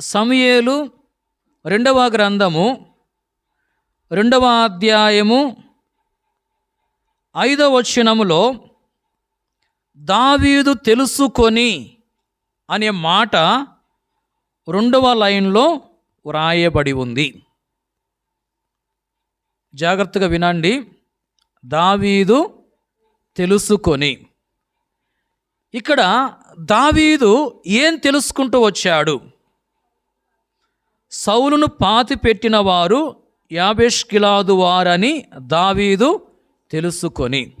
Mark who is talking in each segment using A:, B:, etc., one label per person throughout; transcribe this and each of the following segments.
A: సమయేలు రెండవ గ్రంథము రెండవ అధ్యాయము ఐదవ వచనములో దావీదు తెలుసుకొని అనే మాట రెండవ లైన్లో వ్రాయబడి ఉంది. జాగ్రత్తగా వినండి. దావీదు తెలుసుకొని. ఇక్కడ దావీదు ఏం తెలుసుకుంటూ వచ్చాడు? సౌలును పాతి పెట్టిన వారు యాబేష్కిలాదు వారని దావీదు తెలుసుకొని.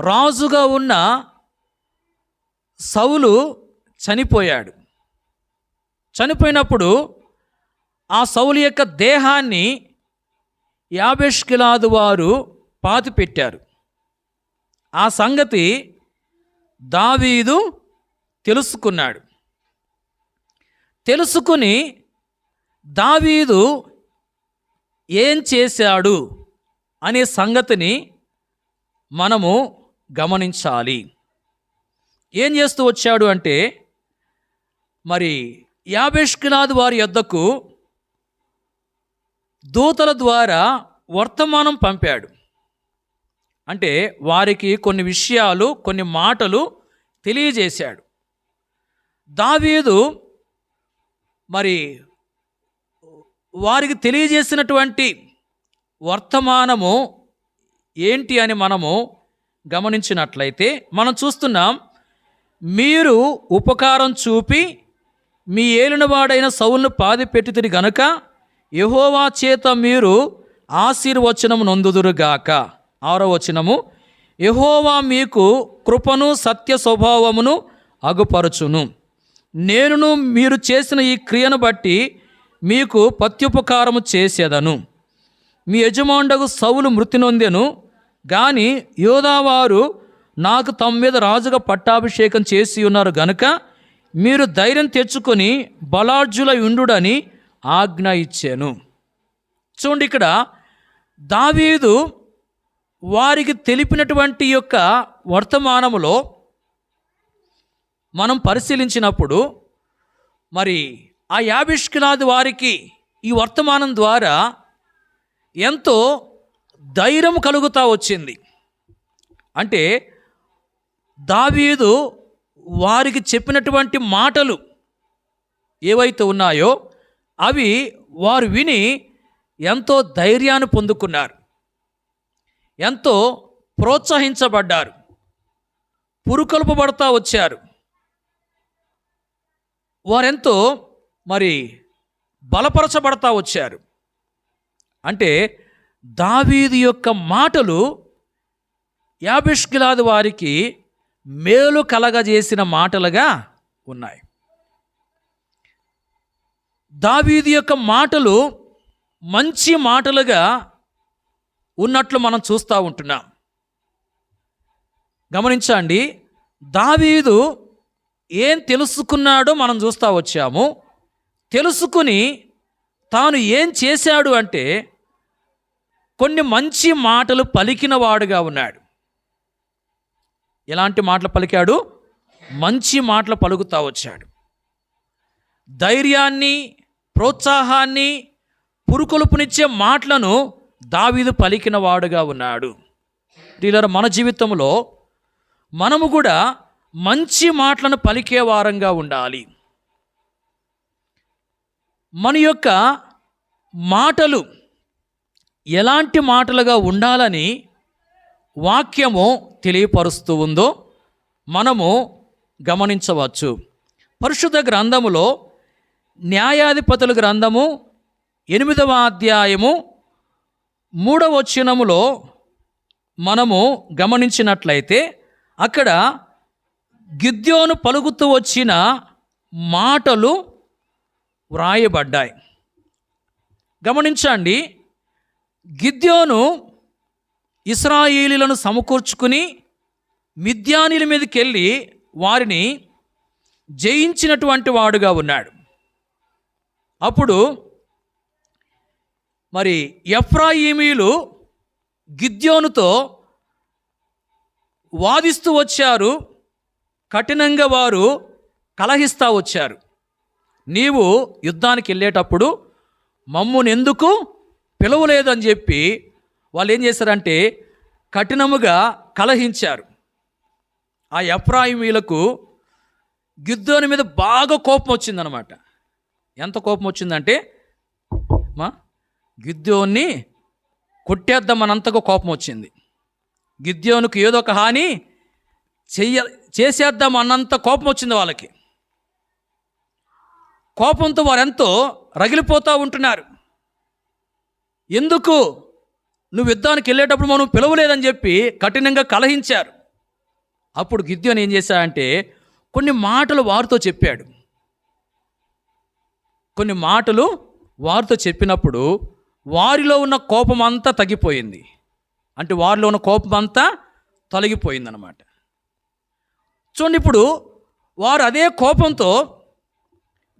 A: రాజుగా ఉన్న సౌలు చనిపోయాడు. చనిపోయినప్పుడు ఆ సౌలు యొక్క దేహాన్ని యాబేష్కిలాదు వారు పాతి పెట్టారు ఆ సంగతి దావీదు తెలుసుకున్నాడు. తెలుసుకుని దావీదు ఏం చేశాడు అనే సంగతిని మనము గమనించాలి. ఏం చేస్తూ వచ్చాడు అంటే మరి యాబేష్కినాథ్ వారి యొద్దకు దూతల ద్వారా వర్తమానం పంపాడు. అంటే వారికి కొన్ని విషయాలు కొన్ని మాటలు తెలియజేశాడు. దావీదు మరి వారికి తెలియజేసినటువంటి వర్తమానము ఏంటి అని మనము గమనించినట్లయితే మనం చూస్తున్నాం మీరు ఉపకారం చూపి మీ ఏలినవాడైన సౌల్ను పాది పెట్టితిరి గనుక యహోవా చేత మీరు ఆశీర్వచనము నొందుదురుగాక. ఆరో వచనము యహోవా మీకు కృపను సత్య స్వభావమును అగుపరచును. నేనును మీరు చేసిన ఈ క్రియను బట్టి మీకు ప్రత్యుపకారము చేసేదను. మీ యజమానుడగు సౌలు మృతి నొందెను. గాని యోధావారు నాకు తమ మీద రాజుగా పట్టాభిషేకం చేసి ఉన్నారు గనుక మీరు ధైర్యం తెచ్చుకొని బలార్జుల ఉండుడని ఆజ్ఞ ఇచ్చాను. చూడండి ఇక్కడ దావీదు వారికి తెలిపినటువంటి యొక్క వర్తమానములో మనం పరిశీలించినప్పుడు మరి ఆ యాభిష్కినాథ్ వారికి ఈ వర్తమానం ద్వారా ఎంతో ధైర్యం కలుగుతూ వచ్చింది. అంటే దావీదు వారికి చెప్పినటువంటి మాటలు ఏవైతే ఉన్నాయో అవి వారు విని ఎంతో ధైర్యాన్ని పొందుకున్నారు. ఎంతో ప్రోత్సహించబడ్డారు. పురుకొల్పబడతా వచ్చారు. వారెంతో మరి బలపరచబడతా వచ్చారు. అంటే దావీదు యొక్క మాటలు యాబిష్కిలాది వారికి మేలు కలగజేసిన మాటలుగా ఉన్నాయి. దావీదు యొక్క మాటలు మంచి మాటలుగా ఉన్నట్లు మనం చూస్తూ ఉంటున్నాం. గమనించండి దావీదు ఏం తెలుసుకున్నాడో మనం చూస్తూ వచ్చాము. తెలుసుకుని తాను ఏం చేశాడు అంటే కొన్ని మంచి మాటలు పలికిన వాడుగా ఉన్నాడు. ఎలాంటి మాటలు పలికాడు? మంచి మాటలు పలుకుతా వచ్చాడు. ధైర్యాన్ని ప్రోత్సాహాన్ని పురుకొలుపునిచ్చే మాటలను దావీదు పలికిన వాడుగా ఉన్నాడు. డీలర్ మన జీవితంలో మనము కూడా మంచి మాటలను పలికే వారంగా ఉండాలి. మన యొక్క మాటలు ఎలాంటి మాటలుగా ఉండాలని వాక్యము తెలియపరుస్తూ ఉందో మనము గమనించవచ్చు. పరిశుద్ధ గ్రంథములో న్యాయాధిపతుల గ్రంథము ఎనిమిదవ అధ్యాయము మూడవ వచనములో మనము గమనించినట్లయితే అక్కడ గిద్యోను పలుకుతూ వచ్చిన మాటలు వ్రాయబడ్డాయి. గమనించండి గిద్యోను ఇస్రాయేలీలను సమకూర్చుకుని మిద్యానీల మీదకి వెళ్ళి వారిని జయించినటువంటి వాడుగా ఉన్నాడు. అప్పుడు మరి ఎఫ్రాయిమీలు గిద్యోనుతో వాదిస్తూ వచ్చారు కఠినంగా వారు కలహిస్తూ వచ్చారు. నీవు యుద్ధానికి వెళ్ళేటప్పుడు మమ్ముని ఎందుకు పిలవలేదని చెప్పి వాళ్ళు ఏం చేశారంటే కఠినముగా కలహించారు. ఆ ఎఫ్రాయిమీలకు గిద్దోని మీద బాగా కోపం వచ్చిందనమాట ఎంత కోపం వచ్చిందంటే మా గిద్యోన్ని కొట్టేద్దామనంతగా కోపం వచ్చింది. గిద్యోనుకు ఏదో ఒక హాని చెయ్య చేసేద్దాం అన్నంత కోపం వచ్చింది వాళ్ళకి. కోపంతో వారెంతో రగిలిపోతూ ఉంటున్నారు. ఎందుకు? నువ్వు యుద్ధానికి వెళ్ళేటప్పుడు మనం పిలవలేదని చెప్పి కఠినంగా కలహించారు. అప్పుడు గిద్యోని ఏం చేశాడంటే కొన్ని మాటలు వారితో చెప్పాడు. కొన్ని మాటలు వారితో చెప్పినప్పుడు వారిలో ఉన్న కోపం అంతా తగ్గిపోయింది. అంటే వారిలో ఉన్న కోపం అంతా తొలగిపోయిందనమాట చూడండి ఇప్పుడు వారు అదే కోపంతో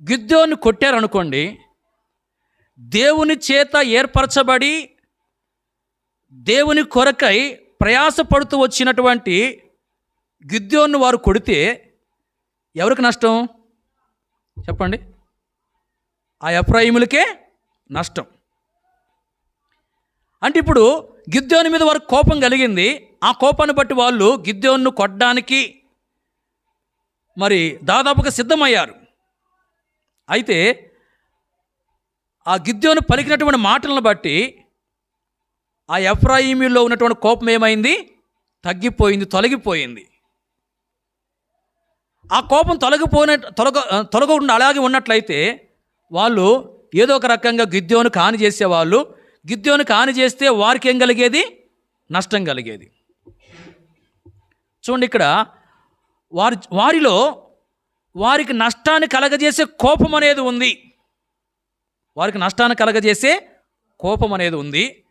A: గిద్యోన్ని కొట్టారనుకోండి దేవుని చేత ఏర్పరచబడి దేవుని కొరకై ప్రయాసపడుతూ వచ్చినటువంటి గిద్యోన్ను వారు కొడితే ఎవరికి నష్టం? చెప్పండి. ఆ ఎఫ్రాయిములకే నష్టం. అంటే ఇప్పుడు గిద్యోని మీద వారు కోపం కలిగింది. ఆ కోపాన్ని బట్టి వాళ్ళు గిద్యోన్ను కొట్టడానికి మరి దాదాపుగా సిద్ధమయ్యారు. అయితే ఆ గిద్యోను పలికినటువంటి మాటలను బట్టి ఆ ఎఫ్రాయిమిలో ఉన్నటువంటి కోపం ఏమైంది? తగ్గిపోయింది తొలగిపోయింది. ఆ కోపం తొలగిపోయిన తొలగ తొలగకుండా అలాగే ఉన్నట్లయితే వాళ్ళు ఏదో ఒక రకంగా గిద్యోను కాని చేసేవాళ్ళు. గిద్యోను కాని చేస్తే వారికి ఏం కలిగేది? నష్టం కలిగేది. చూడండి ఇక్కడ వారి వారిలో వారికి నష్టాన్ని కలగజేసే కోపం అనేది ఉంది. వారికి నష్టాన్ని కలగజేసే కోపం అనేది ఉంది.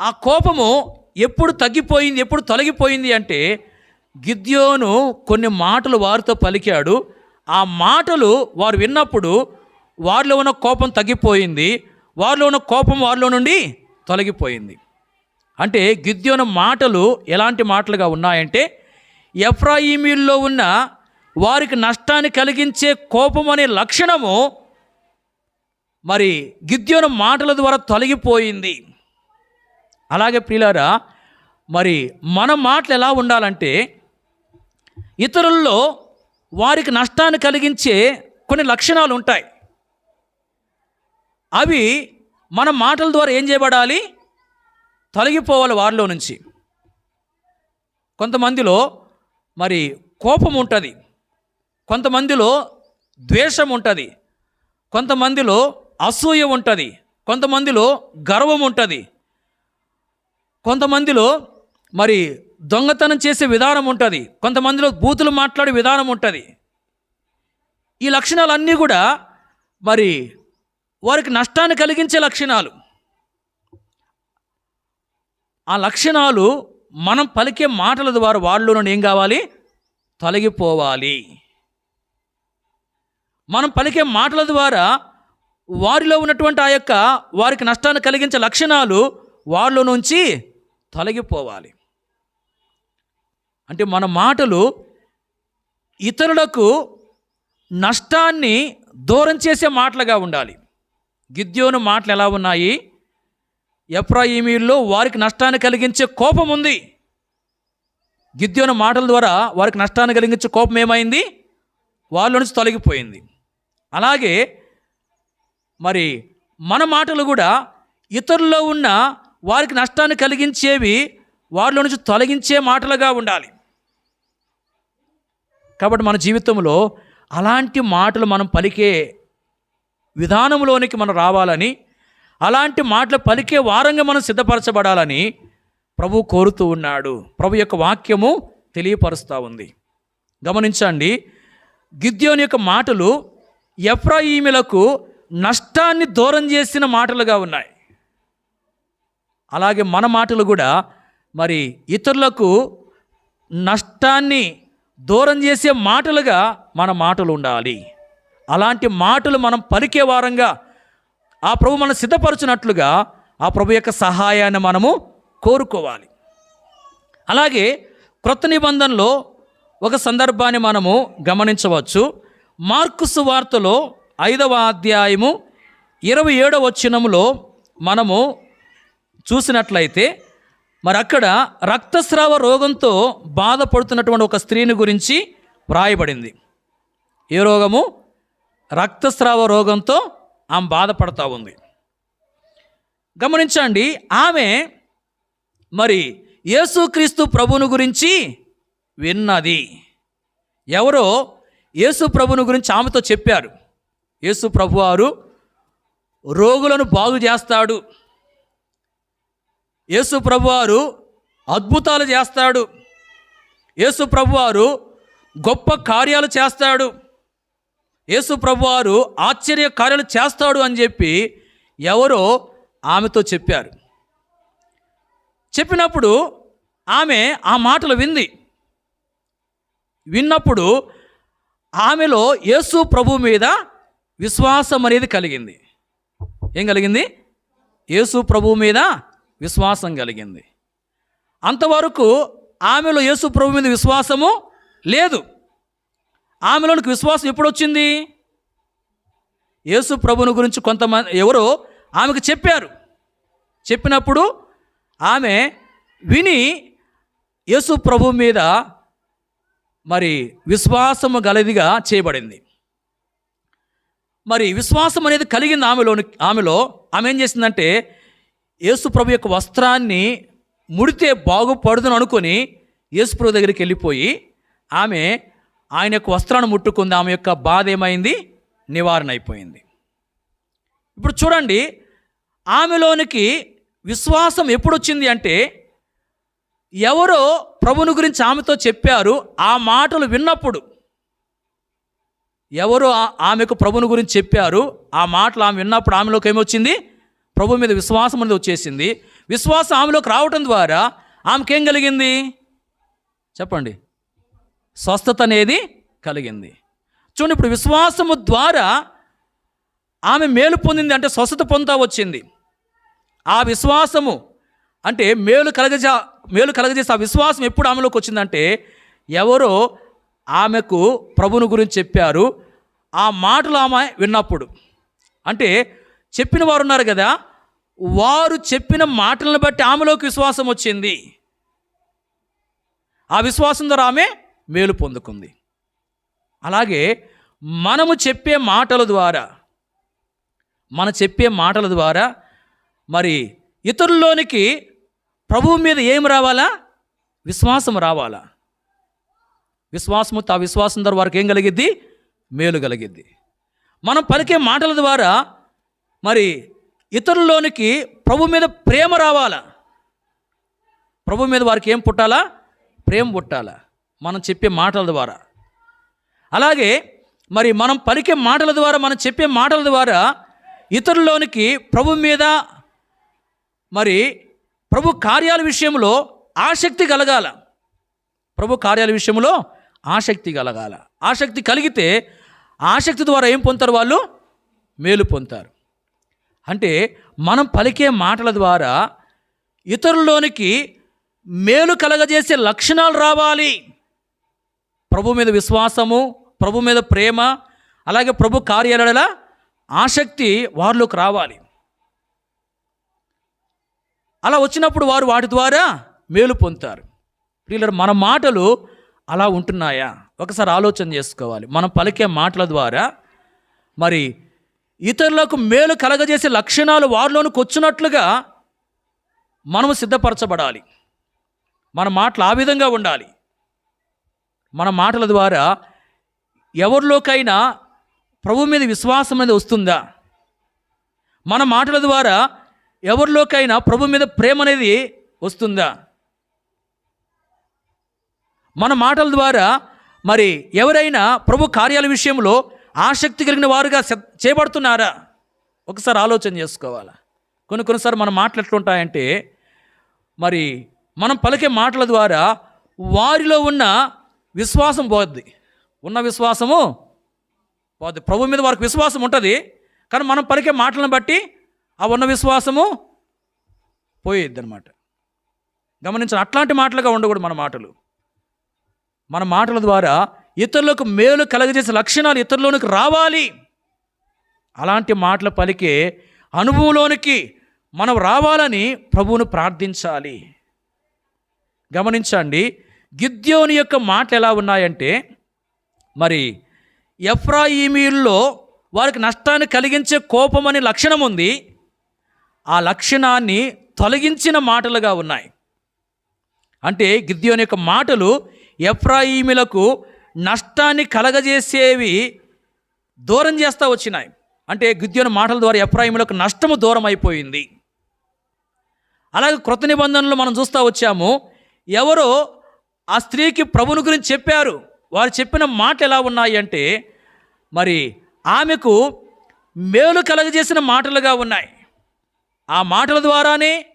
A: ఆ కోపము ఎప్పుడు తగ్గిపోయింది ఎప్పుడు తొలగిపోయింది అంటే గిద్యోను కొన్ని మాటలు వారితో పలికాడు. ఆ మాటలు వారు విన్నప్పుడు వారిలో ఉన్న కోపం తగ్గిపోయింది. వారిలో ఉన్న కోపం వారిలో నుండి తొలగిపోయింది. అంటే గిద్యోను మాటలు ఎలాంటి మాటలుగా ఉన్నాయంటే ఎఫ్రాయిమీల్లో ఉన్న వారికి నష్టాన్ని కలిగించే కోపం అనే లక్షణము మరి గిద్యోను మాటల ద్వారా తొలగిపోయింది. అలాగే ప్రియులారా మరి మన మాటలు ఎలా ఉండాలంటే ఇతరుల్లో వారికి నష్టాన్ని కలిగించే కొన్ని లక్షణాలు ఉంటాయి. అవి మన మాటల ద్వారా ఏం చేయబడాలి? తొలగిపోవాలి వారిలో నుంచి. కొంతమందిలో మరి కోపం ఉంటుంది. కొంతమందిలో ద్వేషం ఉంటుంది కొంతమందిలో అసూయ ఉంటుంది కొంతమందిలో గర్వం ఉంటుంది కొంతమందిలో మరి దొంగతనం చేసే విధానం ఉంటుంది కొంతమందిలో బూతులు మాట్లాడే విధానం ఉంటుంది. ఈ లక్షణాలన్నీ కూడా మరి వారికి నష్టాన్ని కలిగించే లక్షణాలు. ఆ లక్షణాలు మనం పలికే మాటల ద్వారా వాళ్ళలో నుండి ఏం కావాలి? తొలగిపోవాలి. మనం పలికే మాటల ద్వారా వారిలో ఉన్నటువంటి ఆ యొక్క వారికి నష్టాన్ని కలిగించే లక్షణాలు వారిలో నుంచి తొలగిపోవాలి. అంటే మన మాటలు ఇతరులకు నష్టాన్ని దూరం చేసే మాటలుగా ఉండాలి. గిద్యోను మాటలు ఎలా ఉన్నాయి? ఎఫ్రాయిమీల్లో వారికి నష్టాన్ని కలిగించే కోపం ఉంది. గిద్యోను మాటల ద్వారా వారికి నష్టాన్ని కలిగించే కోపం ఏమైంది? వాళ్ళ నుంచి తొలగిపోయింది. అలాగే మరి మన మాటలు కూడా ఇతరుల్లో ఉన్న వారికి నష్టాన్ని కలిగించేవి వారిలో నుంచి తొలగించే మాటలుగా ఉండాలి. కాబట్టి మన జీవితంలో అలాంటి మాటలు మనం పలికే విధానంలోనికి మనం రావాలని అలాంటి మాటలు పలికే వారంగా మనం సిద్ధపరచబడాలని ప్రభు కోరుతూ ఉన్నాడు. ప్రభు యొక్క వాక్యము తెలియపరుస్తూ ఉంది. గమనించండి గిద్యోని యొక్క మాటలు ఎఫ్రాయిములకు నష్టాన్ని దూరం చేసిన మాటలుగా ఉన్నాయి. అలాగే మన మాటలు కూడా మరి ఇతరులకు నష్టాన్ని దూరం చేసే మాటలుగా మన మాటలు ఉండాలి. అలాంటి మాటలు మనం పలికే వారంగా ఆ ప్రభు మనం సిద్ధపరచునట్లుగా ఆ ప్రభు యొక్క సహాయాన్ని మనము కోరుకోవాలి. అలాగే క్రొత్త నిబంధనలో ఒక సందర్భాన్ని మనము గమనించవచ్చు. మార్కుసు వార్తలో ఐదవ అధ్యాయము ఇరవై ఏడవ వచనములో మనము చూసినట్లయితే మరి అక్కడ రక్తస్రావ రోగంతో బాధపడుతున్నటువంటి ఒక స్త్రీని గురించి వ్రాయబడింది. ఏ రోగము? రక్తస్రావ రోగంతో ఆమె బాధపడతా ఉంది. గమనించండి ఆమె మరి యేసుక్రీస్తు ప్రభువును గురించి విన్నది. ఎవరో యేసు ప్రభువును గురించి ఆమెతో చెప్పారు. యేసు ప్రభువారు రోగులను బాగు చేస్తాడు. యేసు ప్రభువారు అద్భుతాలు చేస్తాడు. యేసు ప్రభువారు గొప్ప కార్యాలు చేస్తాడు. యేసు ప్రభువారు ఆశ్చర్య కార్యాలు చేస్తాడు అని చెప్పి ఎవరో ఆమెతో చెప్పారు. చెప్పినప్పుడు ఆమె ఆ మాటలు వింది. విన్నప్పుడు ఆమెలో యేసు ప్రభు మీద విశ్వాసం అనేది కలిగింది. ఏం కలిగింది? యేసు ప్రభు మీద విశ్వాసం కలిగింది. అంతవరకు ఆమెలో యేసు ప్రభు మీద విశ్వాసము లేదు. ఆమెలోనికి విశ్వాసం ఎప్పుడు వచ్చింది యేసు ప్రభుని గురించి కొంతమంది ఎవరో ఆమెకు చెప్పారు. చెప్పినప్పుడు ఆమె విని యేసు ప్రభు మీద మరి విశ్వాసము గలదిగా చేయబడింది. మరి విశ్వాసం అనేది కలిగింది ఆమెలోని ఆమెలో ఆమె ఏం చేసిందంటే యేసుప్రభు యొక్క వస్త్రాన్ని ముడితే బాగుపడుదని అనుకొని యేసుప్రభు దగ్గరికి వెళ్ళిపోయి ఆమె ఆయన యొక్క వస్త్రాన్ని ముట్టుకుంది. ఆమె యొక్క బాధ ఏమైంది? నివారణ అయిపోయింది. ఇప్పుడు చూడండి ఆమెలోనికి విశ్వాసం ఎప్పుడు వచ్చింది అంటే ఎవరో ప్రభుని గురించి ఆమెతో చెప్పారు ఆ మాటలు విన్నప్పుడు. ఎవరో ఆ- ఆమెకు ప్రభుని గురించి చెప్పారు ఆ మాటలు ఆమె విన్నప్పుడు ఆమెలోకి ఏమొచ్చింది? ప్రభు మీద విశ్వాసం అనేది వచ్చేసింది. విశ్వాసం ఆమెలోకి రావటం ద్వారా ఆమెకేం కలిగింది? చెప్పండి. స్వస్థత అనేది కలిగింది. చూడండి ఇప్పుడు విశ్వాసము ద్వారా ఆమె మేలు పొందింది అంటే స్వస్థత పొందుతా వచ్చింది. ఆ విశ్వాసము అంటే మేలు కలగజా మేలు కలగజేసే ఆ విశ్వాసం ఎప్పుడు ఆమెలోకి వచ్చిందంటే ఎవరో ఆమెకు ప్రభుని గురించి చెప్పారు. ఆ మాటలు ఆమె విన్నప్పుడు. అంటే చెప్పిన వారు ఉన్నారు కదా వారు చెప్పిన మాటలను బట్టి ఆమెలోకి విశ్వాసం వచ్చింది. ఆ విశ్వాసం ద్వారా ఆమె మేలు పొందుకుంది. అలాగే మనము చెప్పే మాటల ద్వారా మన చెప్పే మాటల ద్వారా మరి ఇతరుల్లోనికి ప్రభువు మీద ఏం రావాలా? విశ్వాసం రావాలా? విశ్వాసము ఆ విశ్వాసం ద్వారా వారికి ఏం కలిగిద్ది? మేలు కలిగిద్ది. మనం పలికే మాటల ద్వారా మరి ఇతరుల్లోనికి ప్రభు మీద ప్రేమ రావాలా? ప్రభు మీద వారికి ఏం పుట్టాలా? ప్రేమ పుట్టాలా? మనం చెప్పే మాటల ద్వారా. అలాగే మరి మనం పలికే మాటల ద్వారా మనం చెప్పే మాటల ద్వారా ఇతరుల్లోనికి ప్రభు మీద మరి ప్రభు కార్యాల విషయంలో ఆసక్తి కలగాల. ప్రభు కార్యాల విషయంలో ఆసక్తి కలగాల. ఆసక్తి కలిగితే ఆసక్తి ద్వారా ఏం పొందుతారు వాళ్ళు? మేలు పొందుతారు. అంటే మనం పలికే మాటల ద్వారా ఇతరుల్లోనికి మేలు కలగజేసే లక్షణాలు రావాలి. ప్రభు మీద విశ్వాసము ప్రభు మీద ప్రేమ అలాగే ప్రభు కార్యాలయాల ఆసక్తి వారిలోకి రావాలి. అలా వచ్చినప్పుడు వారు వాటి ద్వారా మేలు పొందుతారు. ప్రియులారా మన మాటలు అలా ఉంటున్నాయా? ఒకసారి ఆలోచన చేసుకోవాలి. మనం పలికే మాటల ద్వారా మరి ఇతరులకు మేలు కలగజేసే లక్షణాలు వారిలోనికి వచ్చినట్లుగా మనము సిద్ధపరచబడాలి. మన మాటలు ఆ విధంగా ఉండాలి. మన మాటల ద్వారా ఎవరిలోకైనా ప్రభు మీద విశ్వాసం అనేది వస్తుందా? మన మాటల ద్వారా ఎవరిలోకైనా ప్రభు మీద ప్రేమ అనేది వస్తుందా? మన మాటల ద్వారా మరి ఎవరైనా ప్రభు కార్యాల విషయంలో ఆసక్తి కలిగిన వారుగా సె- చేయబడుతున్నారా? ఒకసారి ఆలోచన చేసుకోవాలా? కొన్ని కొన్నిసార్లు మన మాటలు ఎట్లుంటాయంటే మరి మనం పలికే మాటల ద్వారా వారిలో ఉన్న విశ్వాసం పోద్ది. ఉన్న విశ్వాసము పోద్ది. ప్రభు మీద వారికి విశ్వాసం ఉంటుంది. కానీ మనం పలికే మాటలను బట్టి ఆ ఉన్న విశ్వాసము పోయేది అనమాట గమనించిన అట్లాంటి మాటలుగా ఉండకూడదు మన మాటలు. మన మాటల ద్వారా ఇతరులకు మేలు కలగజేసే లక్షణాలు ఇతరులోనికి రావాలి. అలాంటి మాటలు పలికే అనుభవంలోనికి మనం రావాలని ప్రభువును ప్రార్థించాలి. గమనించండి గిద్యోని యొక్క మాటలు ఎలా ఉన్నాయంటే మరి ఎఫ్రాయిమీల్లో వారికి నష్టాన్ని కలిగించే కోపం అనే లక్షణం ఉంది. ఆ లక్షణాన్ని తొలగించిన మాటలుగా ఉన్నాయి. అంటే గిద్యోని యొక్క మాటలు ఎఫ్రాయిములకు నష్టాన్ని కలగజేసేవి దూరం చేస్తూ వచ్చినాయి. అంటే గిద్యోని మాటల ద్వారా ఎఫ్రాయిములకు నష్టము దూరం అయిపోయింది అలాగే కృత నిబంధనలు మనం చూస్తూ వచ్చాము. ఎవరో ఆ స్త్రీకి ప్రభుని గురించి చెప్పారు. వారు చెప్పిన మాటలు ఎలా ఉన్నాయి అంటే మరి ఆమెకు మేలు కలగజేసిన మాటలుగా ఉన్నాయి. ఆ మాటల ద్వారానే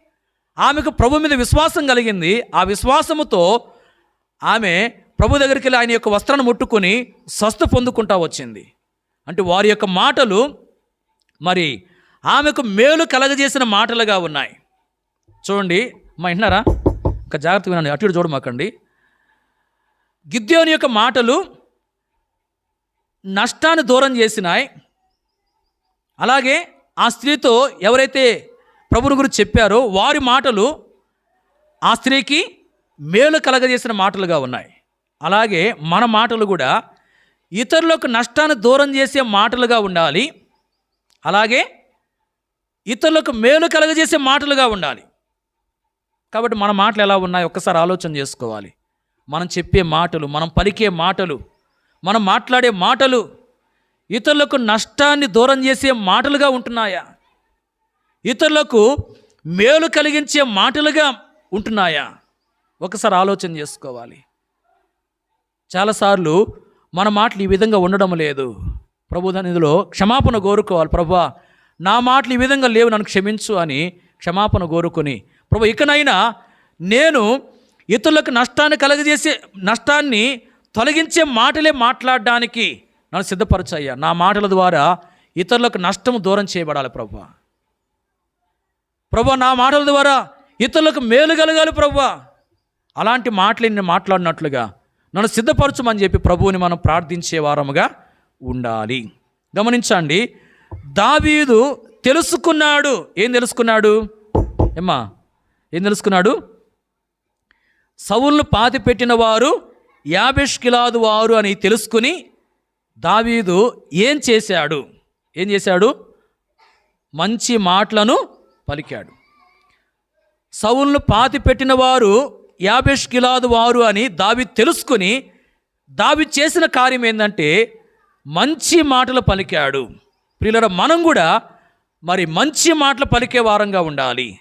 A: ఆమెకు ప్రభు మీద విశ్వాసం కలిగింది. ఆ విశ్వాసముతో ఆమె ప్రభు దగ్గరికి వెళ్ళి ఆయన యొక్క వస్త్రాన్ని ముట్టుకొని స్వస్థ పొందుకుంటా వచ్చింది. అంటే వారి యొక్క మాటలు మరి ఆమెకు మేలు కలగజేసిన మాటలుగా ఉన్నాయి. చూడండి మా వింటున్నారా ఒక జాగ్రత్త వినండి అటు ఇటు చూడమాకండి. గిద్యోని యొక్క మాటలు నష్టాన్ని దూరం చేసినాయి. అలాగే ఆ స్త్రీతో ఎవరైతే ప్రభుని గురించి చెప్పారో వారి మాటలు ఆ స్త్రీకి మేలు కలగజేసిన మాటలుగా ఉన్నాయి. అలాగే మన మాటలు కూడా ఇతరులకు నష్టాన్ని దూరం చేసే మాటలుగా ఉండాలి. అలాగే ఇతరులకు మేలు కలగజేసే మాటలుగా ఉండాలి. కాబట్టి మన మాటలు ఎలా ఉన్నాయి? ఒక్కసారి ఆలోచన చేసుకోవాలి. మనం చెప్పే మాటలు మనం పలికే మాటలు మనం మాట్లాడే మాటలు ఇతరులకు నష్టాన్ని దూరం చేసే మాటలుగా ఉంటున్నాయా? ఇతరులకు మేలు కలిగించే మాటలుగా ఉంటున్నాయా? ఒకసారి ఆలోచన చేసుకోవాలి. చాలాసార్లు మన మాటలు ఈ విధంగా ఉండడం లేదు. ప్రభు దానిలో క్షమాపణ కోరుకోవాలి. ప్రభా నా మాటలు ఈ విధంగా లేవు నన్ను క్షమించు అని క్షమాపణ కోరుకొని. ప్రభు ఇకనైనా నేను ఇతరులకు నష్టాన్ని కలగజేసే నష్టాన్ని తొలగించే మాటలే మాట్లాడడానికి నన్ను సిద్ధపరచయ్యా. నా మాటల ద్వారా ఇతరులకు నష్టం దూరం చేయబడాలి ప్రభు. ప్రభు నా మాటల ద్వారా ఇతరులకు మేలు కలగాలి ప్రభు. అలాంటి మాటలు నేను మాట్లాడినట్లుగా నన్ను సిద్ధపరచమని చెప్పి ప్రభువుని మనం ప్రార్థించే వారముగా ఉండాలి. గమనించండి దావీదు తెలుసుకున్నాడు. ఏం తెలుసుకున్నాడు? ఏమ్మా ఏం తెలుసుకున్నాడు? సవులను పాతి పెట్టిన వారు యాబెష్కిలాదు వారు అని తెలుసుకుని దావీదు ఏం చేశాడు? ఏం చేశాడు? మంచి మాటలను పలికాడు. సౌలను పాతి పెట్టిన వారు యాబెష్ కిలాదు వారు అని దావి తెలుసుకుని దావి చేసిన కార్యం ఏంటంటే మంచి మాటలు పలికాడు. ప్రియులర మనం కూడా మరి మంచి మాటలు పలికే వారంగా ఉండాలి.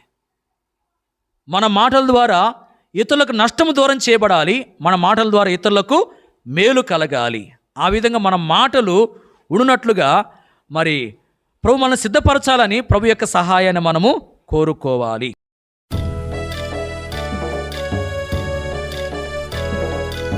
A: మన మాటల ద్వారా ఇతరులకు నష్టము దూరం చేయబడాలి. మన మాటల ద్వారా ఇతరులకు మేలు కలగాలి. ఆ విధంగా మన మాటలు ఉన్నట్లుగా మరి ప్రభు మనల్ని సిద్ధపరచాలని ప్రభు యొక్క సహాయాన్ని మనము కోరుకోవాలి.